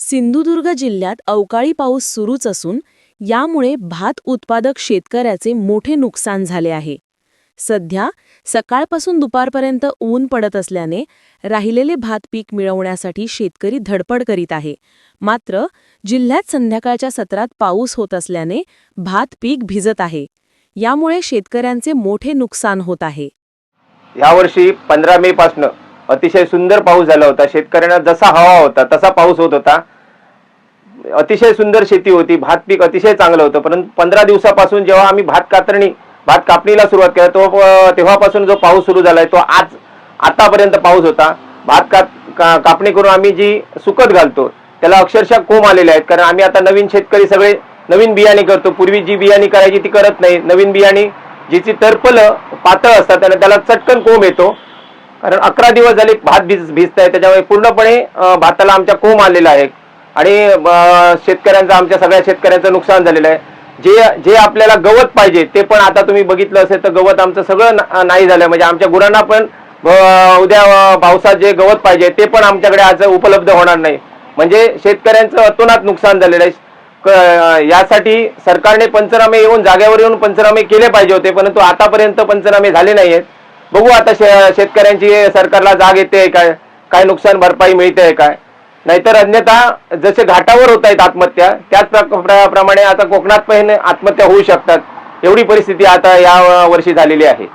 सिंधुदुर्ग जिल्ह्यात अवकाळी पाऊस सुरूच असून यामुळे भात उत्पादक शेतकऱ्याचे मोठे नुकसान झाले आहे. सध्या सकाळपासून दुपारपर्यंत ऊन पडत असल्याने राहिलेले भात पीक मिळवण्यासाठी शेतकरी धडपड करीत आहे. मात्र जिल्ह्यात संध्याकाळच्या सत्रात पाऊस होत असल्याने भात पीक भिजत आहे. यामुळे शेतकऱ्यांचे मोठे नुकसान होत आहे. यावर्षी पंधरा मे पासन अतिशय सुंदर पाऊस झाला होता. शेतकऱ्यांना जसा हवा होता तसा पाऊस होत होता. अतिशय सुंदर शेती होती. भात पीक अतिशय चांगलं होतं. परंतु पंधरा दिवसापासून जेव्हा आम्ही भात कातरणी भात कापणीला सुरुवात केला तो तेव्हापासून जो पाऊस सुरू झालाय तो आज आतापर्यंत पाऊस होता. भात का, का कापणी करून आम्ही जी सुकत घालतो त्याला अक्षरशः कोंब आलेले आहेत. कारण आम्ही आता नवीन शेतकरी सगळे नवीन बियाणे करतो. पूर्वी जी बियाणे करायची ती करत नाही. नवीन बियाणे जिची टर्पलं पातळ असतात त्याला त्याला चटकन कोंब येतो. कारण अकरा दिवस झाले भात भिज भिजत आहे त्याच्यामुळे पूर्णपणे भाताला आमच्या कोंब आलेला आहे. आणि शेतकऱ्यांचं आमच्या सगळ्या शेतकऱ्यांचं नुकसान झालेलं आहे. जे जे आपल्याला गवत पाहिजे ते पण आता तुम्ही बघितलं असेल तर गवत आमचं सगळं ना- नाही झालं. म्हणजे आमच्या गुरांना पण उद्या पावसात जे गवत पाहिजे ते पण आमच्याकडे आज उपलब्ध होणार नाही. म्हणजे शेतकऱ्यांचं अतोनात नुकसान झालेलं आहे. क- यासाठी सरकारने पंचनामे येऊन जागेवर येऊन पंचनामे केले पाहिजे होते परंतु आतापर्यंत पंचनामे झाले नाही आहेत बघू आता शेतकऱ्यांची सरकारला जाग येते काय काय नुकसान भरपाई मिळते काय. नाहीतर अन्यथा जसे घाटावर होत आहेत आत्महत्या त्याच प्रमाणे आता कोकणात पण आत्महत्या होऊ शकतात. एवढी परिस्थिती आता या वर्षी झालेली आहे.